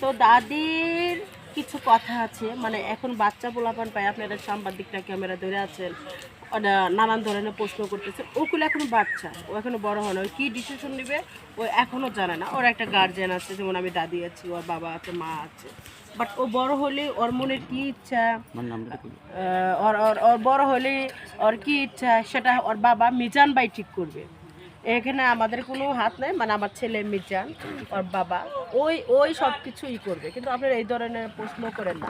তো দাদির কিছু কথা আছে। মানে এখন বাচ্চা পোলাপান পায় আপনারা সাংবাদিকরা ক্যামেরা ধরে আছেন ওরা নানান ধরনের প্রশ্ন করতেছে। ওগুলো এখনও বাচ্চা ও এখনও বড় হয় না ও কী ডিসিশন নেবে ও এখনও জানে না। ওর একটা গার্জেন আছে যেমন আমি দাদি আছি ওর বাবা আছে মা আছে। বাট ও বড় হলে ওর মনের কি ইচ্ছা? ওর ওর বড় হলে ওর কি ইচ্ছা? সেটা ওর বাবা মিজান বাই ঠিক করবে। এখানে আমাদের কোনো হাত নেই মানে আমার ছেলে মিজান ওর বাবা ওই ওই সব কিছুই করবে। কিন্তু আপনারা এই ধরনের প্রশ্ন করেন না।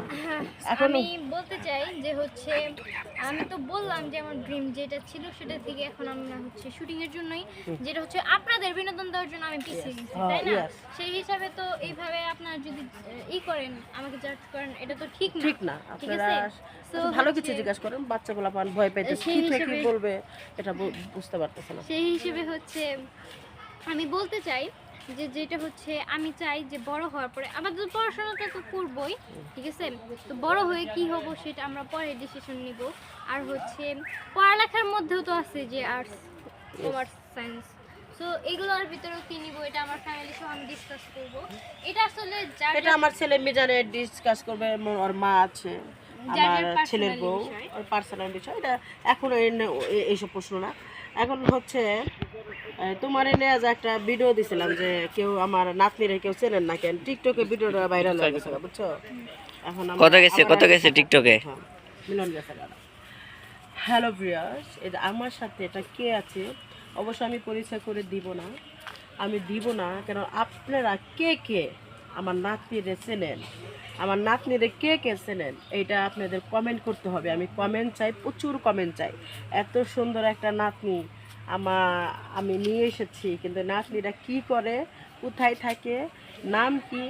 এখন আমি বলতে চাই যে হচ্ছে আমি তো বললাম যে আমার ড্রিম যেটা ছিল সেটা থেকে এখন আমরা হচ্ছে শুটিং এর জন্যই যেটা হচ্ছে আপনাদের বিনোদন দেওয়ার জন্য আমি পিছিয়ে গেছি হ্যাঁ, তাই না? সেই হিসাবে তো এইভাবে আপনারা যদি ই করেন আমাকে জাজ করেন এটা তো ঠিক না। ঠিক না। আপনারা ভালো কিছু জিজ্ঞাসা করেন বাচ্চাগুলো পান ভয় পাইতেছে সেই কি থেকে বলবে এটা বুঝতে পারতেছে না। সেই হিসেবে হচ্ছে আমি বলতে চাই যে যেটা হচ্ছে আমি চাই যে বড় হওয়ার পরে আমাদের তো পড়াশোনাটা তো করবই ঠিক আছে? তো বড় হয়ে কি হব সেটা আমরা পরে ডিসিশন নিব। আর হচ্ছে পড়ালেখার মধ্যেও তো আছে যে আর্টস কমার্স সায়েন্স সো এগুলোর ভিতরেও কি নিব এটা আমার ফ্যামিলির সহ আমি ডিসকাস করব। এটা আসলে যার এটা আমার ছেলে মিজানে ডিসকাস করবে ওর মা আছে আমার ছেলের বউ। ওর পার্সোনাল বিষয়। এটা এখন এই- এই- এইসব প্রশ্ন না। এখন হচ্ছে তোমার এনে আজ একটা ভিডিও দিছিলাম যে কেউ আমার নাতনিরে কেউ চেনেন না কেন? টিকটকে ভিডিওটা ভাইরাল হয়ে গেছে বুঝছ? এখন কত গেছে কত গেছে টিকটকে হ্যাঁ, মিলন গেছে হ্যালো ব্রিয়াস এটা আমার সাথে এটা কে আছে? অবশ্য আমি পরিচয় করে দিব না। আমি দিব না কেন আপনারা কে কে আমার নাতনিরে চেনেন? আমার নাতনিরে কে কে চেনেন? এইটা আপনাদের কমেন্ট করতে হবে। আমি কমেন্ট চাই প্রচুর কমেন্ট চাই। এত সুন্দর একটা নাতনি। আমার আমি নিয়ে এসেছি কিন্তু নাতনিরা কি করে কোথায় থাকে নাম কি